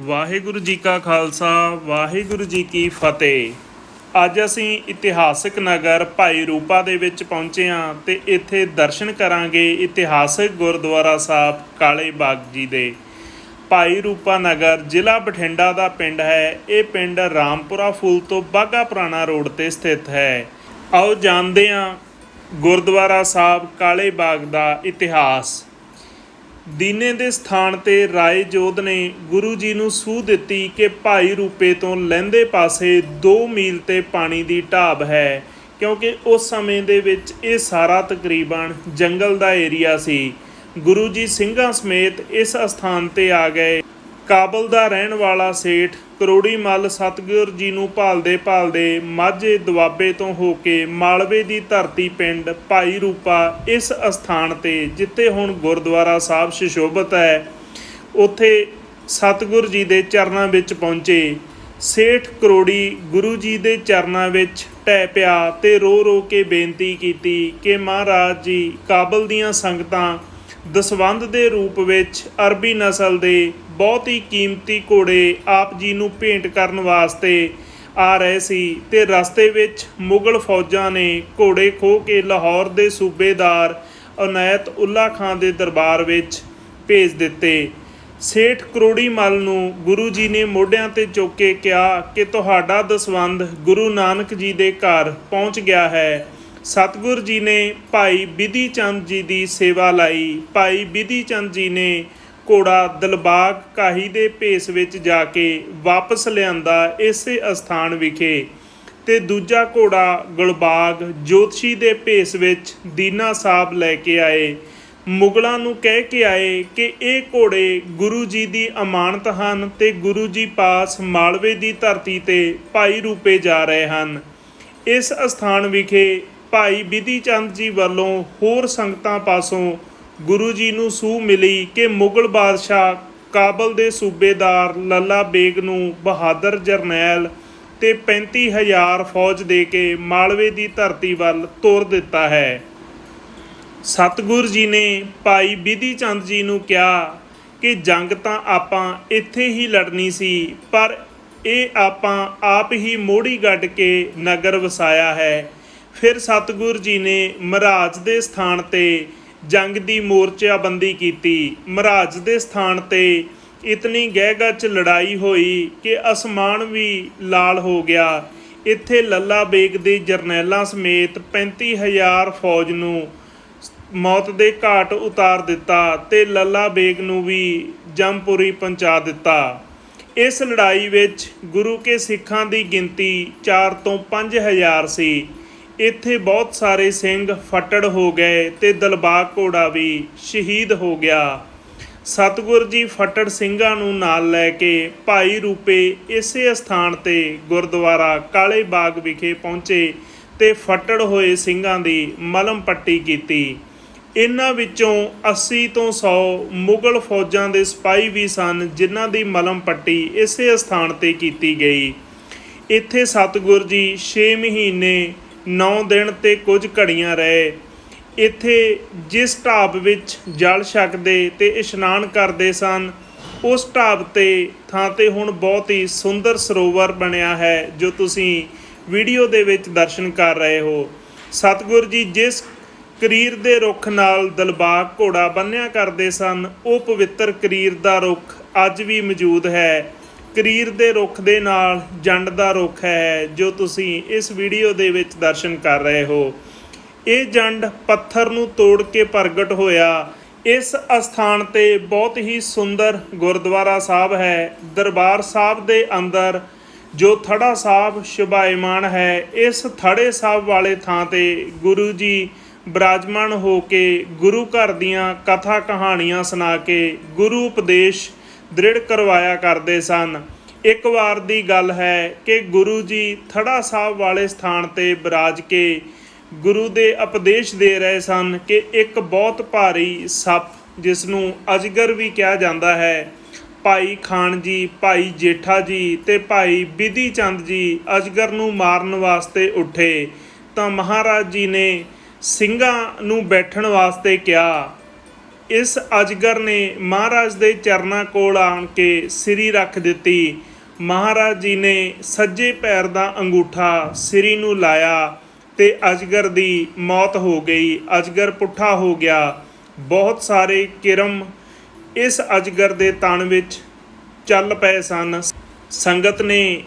ਵਾਹਿਗੁਰੂ ਜੀ ਕਾ ਖਾਲਸਾ, ਵਾਹਿਗੁਰੂ ਜੀ ਕੀ ਫਤਿਹ। ਅੱਜ ਅਸੀਂ ਇਤਿਹਾਸਕ ਨਗਰ ਭਾਈ ਰੂਪਾ ਦੇ ਵਿੱਚ ਪਹੁੰਚੇ ਹਾਂ ਤੇ ਇੱਥੇ ਦਰਸ਼ਨ ਕਰਾਂਗੇ ਇਤਿਹਾਸਕ ਗੁਰਦੁਆਰਾ ਸਾਹਿਬ ਕਾਲੇ ਬਾਗ ਜੀ ਦੇ। ਭਾਈ ਰੂਪਾ ਨਗਰ ਜ਼ਿਲ੍ਹਾ ਬਠਿੰਡਾ ਦਾ ਪਿੰਡ ਹੈ। ਇਹ ਪਿੰਡ ਰਾਮਪੁਰਾ ਫੂਲ ਤੋਂ ਬਾਗਾ ਪੁਰਾਣਾ ਰੋਡ ਤੇ ਸਥਿਤ ਹੈ। ਆਓ ਜਾਣਦੇ ਹਾਂ ਗੁਰਦੁਆਰਾ ਸਾਹਿਬ ਕਾਲੇ ਬਾਗ ਦਾ ਇਤਿਹਾਸ। ਦੀਨੇ ਦੇ ਸਥਾਨ ਤੇ ਰਾਏ ਜੋਧ ਨੇ ਗੁਰੂ ਜੀ ਨੂੰ ਸੂਹ ਦਿੱਤੀ ਕਿ ਭਾਈ ਰੂਪੇ ਤੋਂ ਲਹਿੰਦੇ ਪਾਸੇ 2 ਮੀਲ ਤੇ ਪਾਣੀ ਦੀ ਢਾਬ ਹੈ, ਕਿਉਂਕਿ ਉਸ ਸਮੇਂ ਦੇ ਵਿੱਚ ਇਹ ਸਾਰਾ ਤਕਰੀਬਨ ਜੰਗਲ ਦਾ ਏਰੀਆ ਸੀ। ਗੁਰੂ ਜੀ ਸਿੰਘਾਂ ਸਮੇਤ ਇਸ ਅਸਥਾਨ ਤੇ ਆ ਗਏ। ਕਾਬਲ ਦਾ ਰਹਿਣ ਵਾਲਾ ਸੇਠ ਕਰੋੜੀ ਮੱਲ ਸਤਗੁਰ ਜੀ ਨੂੰ ਭਾਲਦੇ ਭਾਲਦੇ ਮਾਝੇ ਦੁਆਬੇ ਤੋਂ ਹੋ ਕੇ ਮਾਲਵੇ ਦੀ ਧਰਤੀ ਪਿੰਡ ਭਾਈ ਰੂਪਾ ਇਸ ਅਸਥਾਨ ਤੇ, ਜਿੱਥੇ ਹੁਣ ਗੁਰਦੁਆਰਾ ਸਾਹਿਬ ਸ਼ਿਸ਼ੋਭਤ ਹੈ, ਉੱਥੇ ਸਤਗੁਰ ਜੀ ਦੇ ਚਰਨਾਂ ਵਿੱਚ ਪਹੁੰਚੇ। ਸੇਠ ਕਰੋੜੀ ਗੁਰੂ ਜੀ ਦੇ ਚਰਨਾਂ ਵਿੱਚ ਟਹਿ ਪਿਆ ਤੇ ਰੋ ਰੋ ਕੇ ਬੇਨਤੀ ਕੀਤੀ ਕਿ ਮਹਾਰਾਜ ਜੀ, ਕਾਬਲ ਦੀਆਂ ਸੰਗਤਾਂ ਦਸਵੰਧ ਦੇ ਰੂਪ ਵਿੱਚ ਅਰਬੀ ਨਸਲ ਦੇ ਬਹੁਤ ਹੀ ਕੀਮਤੀ ਘੋੜੇ ਆਪ ਜੀ ਨੂੰ ਭੇਂਟ ਕਰਨ ਵਾਸਤੇ ਆ ਰਹੇ ਸੀ ਤੇ ਰਸਤੇ ਵਿੱਚ ਮੁਗਲ ਫੌਜਾਂ ਨੇ ਘੋੜੇ ਖੋਹ ਕੇ ਲਾਹੌਰ ਦੇ ਸੂਬੇਦਾਰ ਅਨਾਇਤ ਉੱਲਾ ਖਾਨ ਦੇ ਦਰਬਾਰ ਵਿੱਚ ਭੇਜ ਦਿੱਤੇ। ਸੇਠ ਕਰੋੜੀ ਮਲ ਨੂੰ ਗੁਰੂ ਜੀ ਨੇ ਮੋਢਿਆਂ ਤੇ ਚੁੱਕ ਕੇ ਕਿਹਾ ਕਿ ਤੁਹਾਡਾ ਦਸਵੰਧ ਗੁਰੂ ਨਾਨਕ ਜੀ ਦੇ ਘਰ ਪਹੁੰਚ ਗਿਆ ਹੈ। ਸਤਿਗੁਰ ਜੀ ਨੇ ਭਾਈ ਬਿਧੀ ਚੰਦ ਜੀ ਦੀ ਸੇਵਾ ਲਈ। ਭਾਈ ਬਿਧੀ ਚੰਦ ਜੀ ਨੇ ਘੋੜਾ ਦਲਬਾਗ ਕਾਹੀ ਦੇ ਭੇਸ ਵਿੱਚ ਜਾ ਕੇ ਵਾਪਸ ਲਿਆਂਦਾ ਇਸੇ ਅਸਥਾਨ ਵਿਖੇ ਤੇ ਦੂਜਾ ਘੋੜਾ ਗੁਲਬਾਗ ਜੋਤਸ਼ੀ ਦੇ ਭੇਸ ਵਿੱਚ ਦੀਨਾ ਸਾਹਿਬ ਲੈ ਕੇ ਆਏ। ਮੁਗਲਾਂ ਨੂੰ ਕਹਿ ਕੇ ਆਏ ਕਿ ਇਹ ਘੋੜੇ ਗੁਰੂ ਜੀ ਦੀ ਅਮਾਨਤ ਹਨ ਤੇ ਗੁਰੂ ਜੀ ਪਾਸ ਮਾਲਵੇ ਦੀ ਧਰਤੀ ਤੇ ਭਾਈ ਰੂਪੇ ਜਾ ਰਹੇ ਹਨ। ਇਸ ਅਸਥਾਨ ਵਿਖੇ ਭਾਈ ਬਿਧੀ ਚੰਦ ਜੀ ਵੱਲੋਂ ਹੋਰ ਸੰਗਤਾਂ ਪਾਸੋਂ ਗੁਰੂ ਜੀ ਨੂੰ ਸੂਹ ਮਿਲੀ ਕਿ ਮੁਗਲ ਬਾਦਸ਼ਾਹ ਕਾਬਲ ਦੇ ਸੂਬੇਦਾਰ ਲੱਲਾ ਬੇਗ ਨੂੰ ਬਹਾਦਰ ਜਰਨੈਲ ਤੇ 35000 ਫੌਜ ਦੇ ਕੇ ਮਾਲਵੇ ਦੀ ਧਰਤੀ ਵੱਲ ਤੋਰ ਦਿੱਤਾ ਹੈ। ਸਤਗੁਰ ਜੀ ਨੇ ਭਾਈ ਬਿਧੀ ਚੰਦ ਜੀ ਨੂੰ ਕਿਹਾ ਕਿ ਜੰਗ ਤਾਂ ਆਪਾਂ ਇੱਥੇ ਹੀ ਲੜਨੀ ਸੀ, ਪਰ ਇਹ ਆਪਾਂ ਆਪ ਹੀ ਮੋੜੀ ਗੱਡ ਕੇ ਨਗਰ ਵਸਾਇਆ ਹੈ। ਫਿਰ ਸਤਗੁਰ ਜੀ ਨੇ ਮਹਾਰਾਜ ਦੇ ਸਥਾਨ ਤੇ ਜੰਗ ਦੀ ਮੋਰਚਾਬੰਦੀ ਕੀਤੀ। ਮਹਾਰਾਜ ਦੇ ਸਥਾਨ ਤੇ ਇਤਨੀ ਗਹਿਗਾ ਲੜਾਈ ਹੋਈ ਕਿ ਅਸਮਾਨ ਵੀ ਲਾਲ ਹੋ ਗਿਆ। ਇੱਥੇ ਲੱਲਾ ਬੇਗ ਦੇ ਜਰਨੈਲਾਂ ਸਮੇਤ 35000 ਫੌਜ ਨੂੰ ਮੌਤ ਦੇ ਘਾਟ ਉਤਾਰ ਦਿੱਤਾ ਤੇ ਲੱਲਾ ਬੇਗ ਨੂੰ ਵੀ ਜੰਪੁਰੀ ਪਹੁੰਚਾ ਦਿੱਤਾ। ਇਸ ਲੜਾਈ ਵਿੱਚ ਗੁਰੂ ਕੇ ਸਿੱਖਾਂ ਦੀ ਗਿਣਤੀ 4 ਤੋਂ 5000 ਸੀ। ਇੱਥੇ ਬਹੁਤ ਸਾਰੇ ਸਿੰਘ ਫੱਟੜ ਹੋ ਗਏ ਤੇ ਦਲਬਾਗ ਘੋੜਾ ਵੀ ਸ਼ਹੀਦ ਹੋ ਗਿਆ। ਸਤਗੁਰ ਜੀ ਫੱਟੜ ਸਿੰਘਾਂ ਨੂੰ ਨਾਲ ਲੈ ਕੇ ਭਾਈ ਰੂਪੇ ਇਸੇ ਸਥਾਨ ਤੇ ਗੁਰਦੁਆਰਾ ਕਾਲੇ ਬਾਗ ਵਿਖੇ ਪਹੁੰਚੇ ਤੇ ਫੱਟੜ ਹੋਏ ਸਿੰਘਾਂ ਦੀ ਮਲਮ ਪੱਟੀ ਕੀਤੀ। ਇਹਨਾਂ ਵਿੱਚੋਂ 80 ਤੋਂ 100 ਮੁਗਲ ਫੌਜਾਂ ਦੇ ਸਿਪਾਹੀ ਵੀ ਸਨ, ਜਿਨ੍ਹਾਂ ਦੀ ਮਲਮ ਪੱਟੀ ਇਸੇ ਸਥਾਨ ਤੇ ਕੀਤੀ ਗਈ। ਇੱਥੇ ਸਤਗੁਰ ਜੀ 6 ਮਹੀਨੇ 9 ਦਿਨ ਤੇ ਕੁਝ ਘੜੀਆਂ ਰਹੇ। ਇੱਥੇ ਜਿਸ ਢਾਬ ਵਿੱਚ ਜਲ ਛਕਦੇ ਤੇ ਇਸ਼ਨਾਨ ਕਰਦੇ ਸਨ, ਉਸ ਢਾਬ ਤੇ ਥਾਂ ਤੇ ਹੁਣ ਬਹੁਤ ਹੀ ਸੁੰਦਰ ਸਰੋਵਰ ਬਣਿਆ ਹੈ, ਜੋ ਤੁਸੀਂ ਵੀਡੀਓ ਦੇ ਵਿੱਚ ਦਰਸ਼ਨ ਕਰ ਰਹੇ ਹੋ। ਸਤਗੁਰ ਜੀ ਜਿਸ ਕਰੀਰ ਦੇ ਰੁੱਖ ਨਾਲ ਦਲਬਾਗ ਘੋੜਾ ਬੰਨਿਆ ਕਰਦੇ ਸਨ, ਉਹ ਪਵਿੱਤਰ ਕਰੀਰ ਦਾ ਰੁੱਖ ਅੱਜ ਵੀ ਮੌਜੂਦ ਹੈ। ਕਰੀਰ ਦੇ ਰੁੱਖ ਦੇ ਨਾਲ ਜੰਡ ਦਾ ਰੁੱਖ ਹੈ ਜੋ ਤੁਸੀਂ ਇਸ ਵੀਡੀਓ ਦੇ ਵਿੱਚ ਦਰਸ਼ਨ ਕਰ ਰਹੇ ਹੋ। ਇਹ ਜੰਡ ਪੱਥਰ ਨੂੰ ਤੋੜ ਕੇ ਪ੍ਰਗਟ ਹੋਇਆ। ਇਸ ਅਸਥਾਨ ਤੇ ਬਹੁਤ ਹੀ ਸੁੰਦਰ ਗੁਰਦੁਆਰਾ ਸਾਹਿਬ ਹੈ। ਦਰਬਾਰ ਸਾਹਿਬ ਦੇ ਅੰਦਰ ਜੋ ਥੜਾ ਸਾਹਿਬ ਸ਼ੁਭਾਇਮਾਨ ਹੈ, ਇਸ ਥੜੇ ਸਾਹਿਬ ਵਾਲੇ ਥਾਂ ਤੇ ਗੁਰੂ ਜੀ ਬਰਾਜਮਾਨ ਹੋ ਕੇ ਗੁਰੂ ਘਰ ਦੀਆਂ ਕਥਾ ਕਹਾਣੀਆਂ ਸੁਣਾ ਕੇ ਗੁਰੂ ਉਪਦੇਸ਼ ਦ੍ਰਿੜ ਕਰਵਾਇਆ ਕਰਦੇ ਸਨ। ਇੱਕ ਵਾਰ ਦੀ ਗੱਲ ਹੈ ਕਿ ਗੁਰੂ ਜੀ ਥੜਾ ਸਾਹਿਬ ਵਾਲੇ ਸਥਾਨ ਤੇ ਬਿਰਾਜ ਕੇ ਗੁਰੂ ਦੇ ਉਪਦੇਸ਼ ਦੇ ਰਹੇ ਸਨ ਕਿ ਇੱਕ ਬਹੁਤ ਭਾਰੀ ਸੱਪ ਜਿਸ ਨੂੰ ਅਜਗਰ ਵੀ ਕਿਹਾ ਜਾਂਦਾ ਹੈ, ਭਾਈ ਖਾਨ ਜੀ, ਭਾਈ ਜੇਠਾ ਜੀ ਤੇ ਭਾਈ ਬਿਧੀ ਚੰਦ ਜੀ ਅਜਗਰ ਨੂੰ ਮਾਰਨ ਵਾਸਤੇ ਉੱਠੇ ਤਾਂ ਮਹਾਰਾਜ ਜੀ ਨੇ ਸਿੰਘਾਂ ਨੂੰ ਬੈਠਣ ਵਾਸਤੇ ਕਿਹਾ। ਇਸ ਅਜਗਰ ਨੇ ਮਹਾਰਾਜ ਦੇ ਚਰਨਾਂ ਕੋਲ ਆਣ ਕੇ ਸਿਰੀ ਰੱਖ ਦਿੱਤੀ। ਮਹਾਰਾਜ ਜੀ ਨੇ ਸੱਜੇ ਪੈਰ ਦਾ ਅੰਗੂਠਾ ਸਿਰੀ ਨੂੰ ਲਾਇਆ ਤੇ ਅਜਗਰ ਦੀ ਮੌਤ ਹੋ ਗਈ। ਅਜਗਰ ਪੁੱਠਾ ਹੋ ਗਿਆ। ਬਹੁਤ ਸਾਰੇ ਕਿਰਮ ਇਸ ਅਜਗਰ ਦੇ ਤਣ ਵਿੱਚ ਚੱਲ ਪਏ ਸਨ। ਸੰਗਤ ਨੇ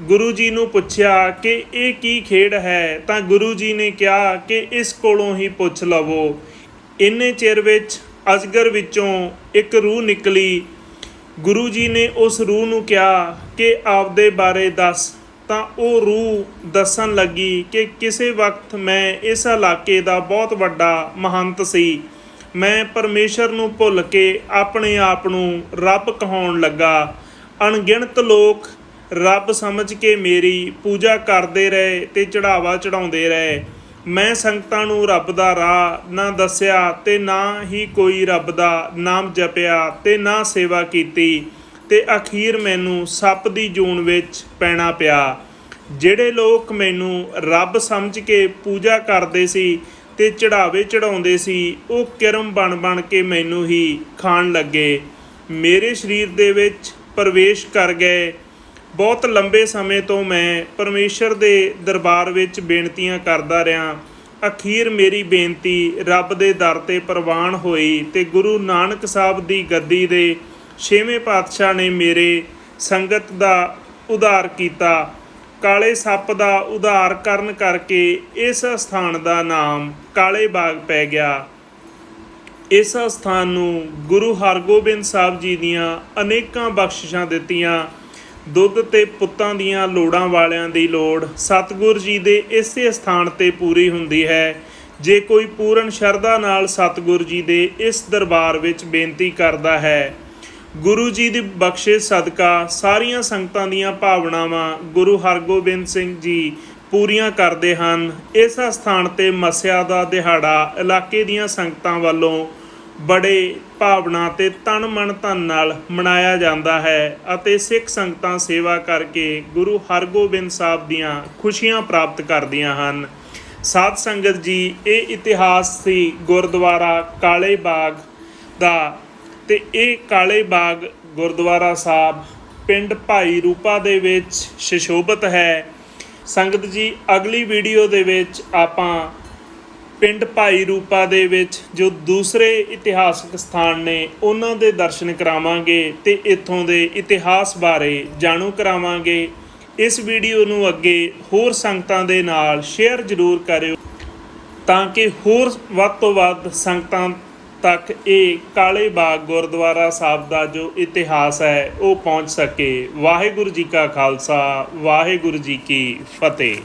ਗੁਰੂ ਜੀ ਨੂੰ ਪੁੱਛਿਆ ਕਿ ਇਹ ਕੀ ਖੇਡ ਹੈ? ਤਾਂ ਗੁਰੂ ਜੀ ਨੇ ਕਿਹਾ ਕਿ ਇਸ ਕੋਲੋਂ ਹੀ ਪੁੱਛ ਲਵੋ। ਇੰਨੇ ਚਿਰ ਵਿੱਚ ਅਜਗਰ ਵਿੱਚੋਂ ਇੱਕ ਰੂਹ ਨਿਕਲੀ। ਗੁਰੂ ਜੀ ਨੇ ਉਸ ਰੂਹ ਨੂੰ ਕਿਹਾ ਕਿ ਆਪਦੇ ਬਾਰੇ ਦੱਸ। ਤਾਂ ਉਹ ਰੂਹ ਦੱਸਣ ਲੱਗੀ ਕਿ ਕਿਸੇ ਵਕਤ ਮੈਂ ਇਸ ਇਲਾਕੇ ਦਾ ਬਹੁਤ ਵੱਡਾ ਮਹੰਤ ਸੀ। ਮੈਂ ਪਰਮੇਸ਼ਰ ਨੂੰ ਭੁੱਲ ਕੇ ਆਪਣੇ ਆਪ ਨੂੰ ਰੱਬ ਕਹਾਉਣ ਲੱਗਾ। ਅਣਗਿਣਤ ਲੋਕ ਰੱਬ ਸਮਝ ਕੇ ਮੇਰੀ ਪੂਜਾ ਕਰਦੇ ਰਹੇ ਤੇ ਚੜਾਵਾ ਚੜਾਉਂਦੇ ਰਹੇ। ਮੈਂ ਸੰਗਤਾਂ ਨੂੰ ਰੱਬ ਦਾ ਰਾਹ ਨਾ ਦੱਸਿਆ ਤੇ ਨਾ ਹੀ ਕੋਈ ਰੱਬ ਦਾ ਨਾਮ ਜਪਿਆ ਤੇ ਨਾ ਸੇਵਾ ਕੀਤੀ ਤੇ ਅਖੀਰ ਮੈਨੂੰ ਸੱਪ ਦੀ ਜੂਨ ਵਿੱਚ ਪੈਣਾ ਪਿਆ। ਜਿਹੜੇ ਲੋਕ ਮੈਨੂੰ ਰੱਬ ਸਮਝ ਕੇ ਪੂਜਾ ਕਰਦੇ ਸੀ ਤੇ ਚੜਾਵੇ ਚੜਾਉਂਦੇ ਸੀ, ਉਹ ਕਿਰਮ ਬਣ ਬਣ ਕੇ ਮੈਨੂੰ ਹੀ ਖਾਣ ਲੱਗੇ। ਮੇਰੇ ਸਰੀਰ ਦੇ ਵਿੱਚ ਪ੍ਰਵੇਸ਼ ਕਰ ਗਏ ਬਹੁਤ ਲੰਬੇ ਸਮੇਂ ਤੋਂ ਮੈਂ ਪਰਮੇਸ਼ਰ ਦੇ ਦਰਬਾਰ ਵਿੱਚ ਬੇਨਤੀਆਂ ਕਰਦਾ ਰਿਹਾ। ਅਖੀਰ ਮੇਰੀ ਬੇਨਤੀ ਰੱਬ ਦੇ ਦਰ ਤੇ ਪ੍ਰਵਾਨ ਹੋਈ ਤੇ ਗੁਰੂ ਨਾਨਕ ਸਾਹਿਬ ਦੀ ਗੱਦੀ ਦੇ ਛੇਵੇਂ ਪਾਤਸ਼ਾਹ ਨੇ ਮੇਰੇ ਸੰਗਤ ਦਾ ਉਧਾਰ ਕੀਤਾ। ਕਾਲੇ ਸੱਪ ਦਾ ਉਧਾਰ ਕਰਨ ਕਰਕੇ ਇਸ ਸਥਾਨ ਦਾ ਨਾਮ ਕਾਲੇ ਬਾਗ ਪੈ ਗਿਆ। ਇਸ ਸਥਾਨ ਨੂੰ ਗੁਰੂ ਹਰਗੋਬਿੰਦ ਸਾਹਿਬ ਜੀ ਦੀਆਂ ਅਨੇਕਾਂ ਬਖਸ਼ਿਸ਼ਾਂ ਦਿੱਤੀਆਂ। ਦੁੱਧ ਤੇ ਪੁੱਤਾਂ ਦੀਆਂ ਲੋੜਾਂ ਵਾਲਿਆਂ ਦੀ ਲੋੜ ਸਤਿਗੁਰ ਜੀ ਦੇ ਇਸੇ ਸਥਾਨ ਤੇ ਪੂਰੀ ਹੁੰਦੀ ਹੈ। ਜੇ ਕੋਈ ਪੂਰਨ ਸ਼ਰਧਾ ਨਾਲ ਸਤਿਗੁਰ ਜੀ ਦੇ ਇਸ ਦਰਬਾਰ ਵਿੱਚ ਬੇਨਤੀ ਕਰਦਾ ਹੈ, ਗੁਰੂ ਜੀ ਦੀ ਬਖਸ਼ਿਸ਼ ਸਦਕਾ ਸਾਰੀਆਂ ਸੰਗਤਾਂ ਦੀਆਂ ਭਾਵਨਾਵਾਂ ਗੁਰੂ ਹਰਗੋਬਿੰਦ ਸਿੰਘ ਜੀ ਪੂਰੀਆਂ ਕਰਦੇ ਹਨ। ਇਸ ਸਥਾਨ ਤੇ ਮਸਿਆ ਦਾ ਦਿਹਾੜਾ ਇਲਾਕੇ ਦੀਆਂ ਸੰਗਤਾਂ ਵੱਲੋਂ ਬੜੇ ਭਾਵਨਾ ਤੇ ਤਨ ਮਨ ਧਨ ਨਾਲ ਮਨਾਇਆ ਜਾਂਦਾ ਹੈ ਅਤੇ ਸਿੱਖ ਸੰਗਤਾਂ ਸੇਵਾ ਕਰਕੇ ਗੁਰੂ ਹਰਗੋਬਿੰਦ ਸਾਹਿਬ ਦੀਆਂ ਖੁਸ਼ੀਆਂ ਪ੍ਰਾਪਤ ਕਰਦੀਆਂ ਹਨ। ਸਾਧ ਸੰਗਤ ਜੀ, ਇਹ ਇਤਿਹਾਸ ਸੀ ਗੁਰਦੁਆਰਾ ਕਾਲੇ ਬਾਗ ਦਾ ਤੇ ਇਹ ਕਾਲੇ ਬਾਗ ਗੁਰਦੁਆਰਾ ਸਾਹਿਬ ਪਿੰਡ ਭਾਈ ਰੂਪਾ ਦੇ ਵਿੱਚ ਸ਼ਿਸ਼ੋਭਤ ਹੈ। ਸੰਗਤ ਜੀ, ਅਗਲੀ ਵੀਡੀਓ ਦੇ ਵਿੱਚ ਆਪਾਂ ਪਿੰਡ ਭਾਈ ਰੂਪਾ ਦੇ ਵਿੱਚ ਜੋ ਦੂਸਰੇ ਇਤਿਹਾਸਕ ਸਥਾਨ ਨੇ, ਉਹਨਾਂ ਦੇ ਦਰਸ਼ਨ ਕਰਾਵਾਂਗੇ ਤੇ ਇੱਥੋਂ ਦੇ ਇਤਿਹਾਸ ਬਾਰੇ ਜਾਣੂ ਕਰਾਵਾਂਗੇ। ਇਸ ਵੀਡੀਓ ਨੂੰ ਅੱਗੇ ਹੋਰ ਸੰਗਤਾਂ ਦੇ ਨਾਲ ਸ਼ੇਅਰ ਜ਼ਰੂਰ ਕਰਿਓ ਤਾਂ ਕਿ ਹੋਰ ਵੱਧ ਤੋਂ ਵੱਧ ਸੰਗਤਾਂ ਤੱਕ ਇਹ ਕਾਲੇ ਬਾਗ ਗੁਰਦੁਆਰਾ ਸਾਹਿਬ ਦਾ ਜੋ ਇਤਿਹਾਸ ਹੈ, ਉਹ ਪਹੁੰਚ ਸਕੇ। ਵਾਹਿਗੁਰੂ ਜੀ ਕਾ ਖਾਲਸਾ, ਵਾਹਿਗੁਰੂ ਜੀ ਕੀ ਫਤਿਹ।